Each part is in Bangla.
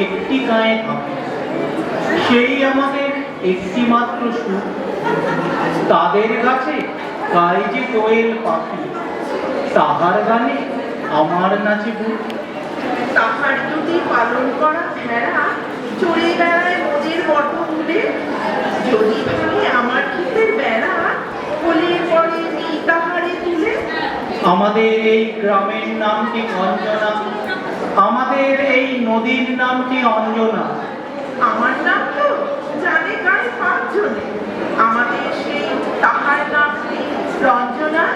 একটি গায়ে সেই আমাদের একটি মাত্র সুখ। তাদের কাছে গায়ে যে কোয়েল পাখি? তাহার গানে আমার নাচে বুক তাহার যদি পালন করা ভেড়া চড়ে বেড়ায় মোদের বটমূলে যদি ভাঙে আমার ক্ষেতের বেড়া কোলের পরে তাহারে তুলে। আমাদের এই গ্রামের নামটি অঞ্জনা। আমাদের এই নদীর নামটি অঞ্জনা? আমার নাম তো জানে গায়ে পাঁচজনে। আমাদের সেই তাহার নামটি রঞ্জনা?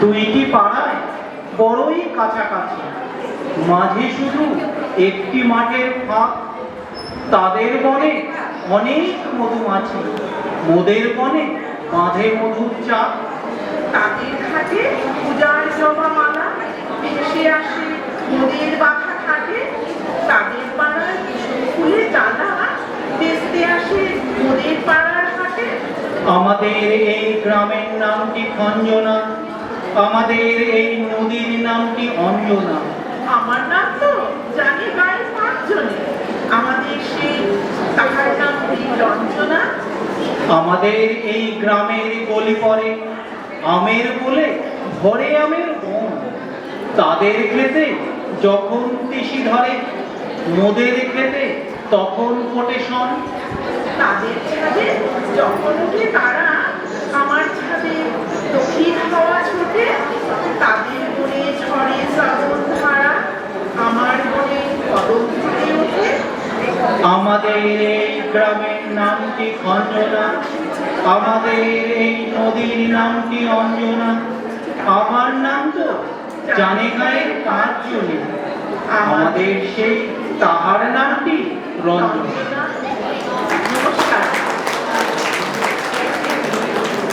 দুইটি পাড়ায় বড়ই কাছাকাছি। মাঝে শুধু একটি মাঠের ফাঁক। তাদের বনে অনেক মধুমাছি মোদের বনে বাঁধে মধুর চাপ তাদের ঘাটে পূজার জবা আমাদের এই গ্রামের নামটি খঞ্জনা? আমাদের এই নদীর নামটি অঞ্জনা? আমার নাম তো জানি গায়ে পাঁচজনে আমাদের সেই তাহার নাম রঞ্জনা আমাদের এই গ্রামের গলি পরে আমের বলে ভরে আমের বন। তাদের খেতে যখন তিসি ধরে মোদের খেতে তখন ফোটে শন। তাদের ছাদে যখন উঠে তারা আমার ছাদে দক্ষিণ হাওয়া ছোটে, তাদের বনে ঝড়ে শ্রাবণ ধারা, আমার বনে কদম ফুটে ওঠে। আমাদের এই গ্রামের নামটি খঞ্জনা আমাদের এই নদীর নামটি অঞ্জনা? আমার নাম তো জানে গায়ে পাঁচজনে আমাদের সেই তাহার নামটি রঞ্জনা।